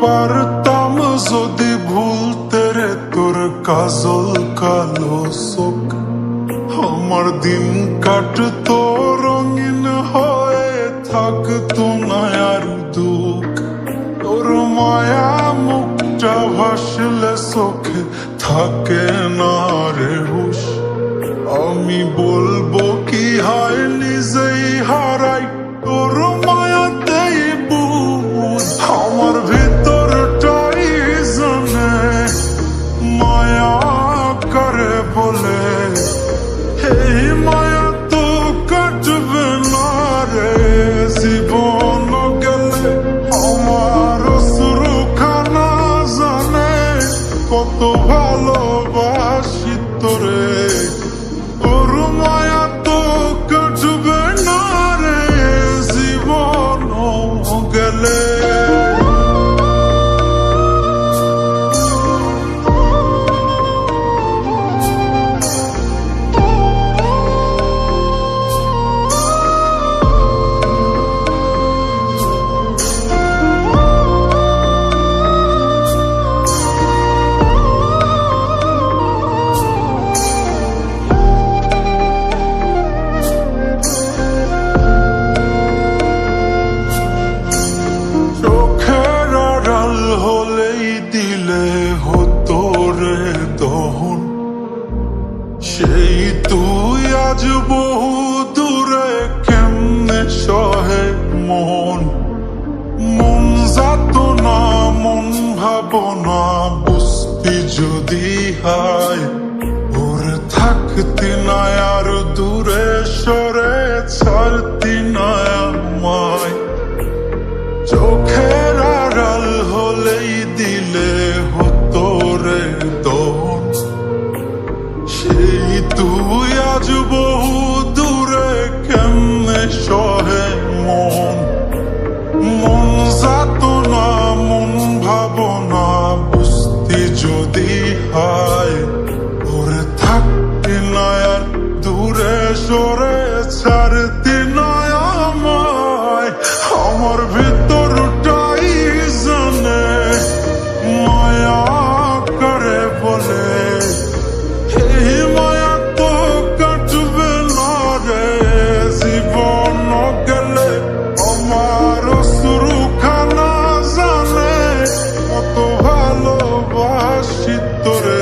পারতাম যদি ভুলতে রে তোর কাজল কালো চোখ আমার দিন কাটতো রঙিন হয়ে থাকতো না আর দুঃখ তোর মায়া মুখটা ভাসলে চোখে থাকে না রে হুশ আমি বলব কত ভালোবাসি তোরে। ভাবনা বুঝতি যদি হায়, ওরে থাকতি না আর দূরে সরে ছাড়তি না চোখের আড়াল হলেই দিলে হতো রে দোন সেই তুই আজ সরে ছাড়তি নয় আমায় আমার ভিতরটাই জানে, মায়া করে বলে। এই মায়া তো কাটবে না রে, জীবন গেলে আমার শুরু খানা জানে। কত ভালোবাসি তোরে।